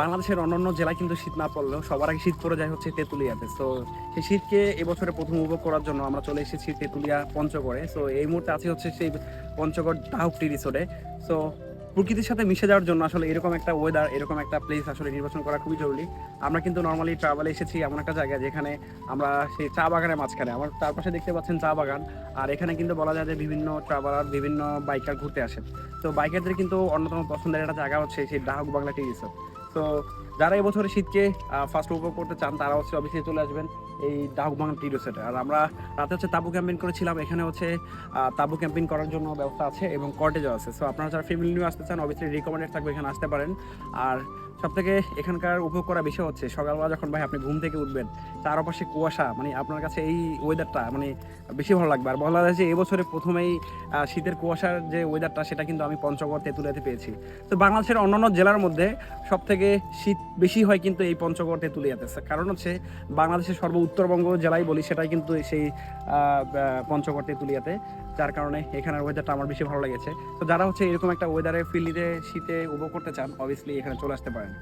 বাংলাদেশের অন্যান্য জেলায় কিন্তু শীত না পড়লেও সবার আগে শীত পড়ে যায় হচ্ছে তেঁতুলিয়াতে। সো সেই শীতকে এবছরে প্রথম উপভোগ করার জন্য আমরা চলে এসেছি তেঁতুলিয়া পঞ্চগড়ে। সো এই মুহূর্তে আছি হচ্ছে সেই পঞ্চগড় ডাহুকটি রিসোর্টে সো প্রকৃতির সাথে মিশে যাওয়ার জন্য আসলে এরকম একটা ওয়েদার এরকম একটা প্লেস আসলে নির্বাচন করা খুবই জরুরি। আমরা কিন্তু নর্মালি ট্রাভেলে এসেছি এমন একটা জায়গায় যেখানে আমরা সেই চা বাগানের মাঝখানে, আমার চারপাশে দেখতে পাচ্ছেন চা বাগান। আর এখানে কিন্তু বলা যায় যে বিভিন্ন ট্রাভেলার বিভিন্ন বাইকার ঘুরতে আসেন তো বাইকারদের কিন্তু অন্যতম পছন্দের একটা জায়গা হচ্ছে সেই ডাহক বাংলা টি রিসোর্ট তো যারা এবছরে শীতকে ফার্স্ট উপভোগ করতে চান, তারা হচ্ছে অবশ্যই চলে আসবেন এই ডাকবাং টি রিসোর্টে আর আমরা রাতে হচ্ছে তাবু ক্যাম্পিং করেছিলাম, এখানে হচ্ছে তাবু ক্যাম্পিং করার জন্য ব্যবস্থা আছে এবং কটেজও আছে। সো আপনারা যারা ফ্যামিলি নিয়ে আসতে চান অবশ্যই রিকমেন্ডেড থাকবে এখানে আসতে পারেন। আর সব থেকে এখানকার উপভোগ করা বিষয় হচ্ছে সকালবেলা যখন ভাই আপনি ঘুম থেকে উঠবেন তার চারপাশে কুয়াশা মানে আপনার কাছে এই ওয়েদারটা মানে বেশি ভালো লাগবে। আর বলা যায় যে এবছরে প্রথমেই শীতের কুয়াশার যে ওয়েদারটা সেটা কিন্তু আমি পঞ্চগড়, তেঁতুলিয়াতে পেয়েছি। তো বাংলাদেশের অন্যান্য জেলার মধ্যে সব থেকে শীত বেশি হয় কিন্তু এই পঞ্চগড়, তেঁতুলিয়াতে। কারণ হচ্ছে বাংলাদেশের সর্ব উত্তরবঙ্গ জেলায় বলি সেটাই কিন্তু সেই পঞ্চগড়, তেঁতুলিয়াতে। যার কারণে এখানের ওয়েদারটা আমার বেশি ভালো লেগেছে। তো যারা হচ্ছে এরকম একটা ওয়েদারে ফিল নিতে শীতে উপভোগ করতে চান অবভিয়াসলি এখানে চলে আসতে পারেন।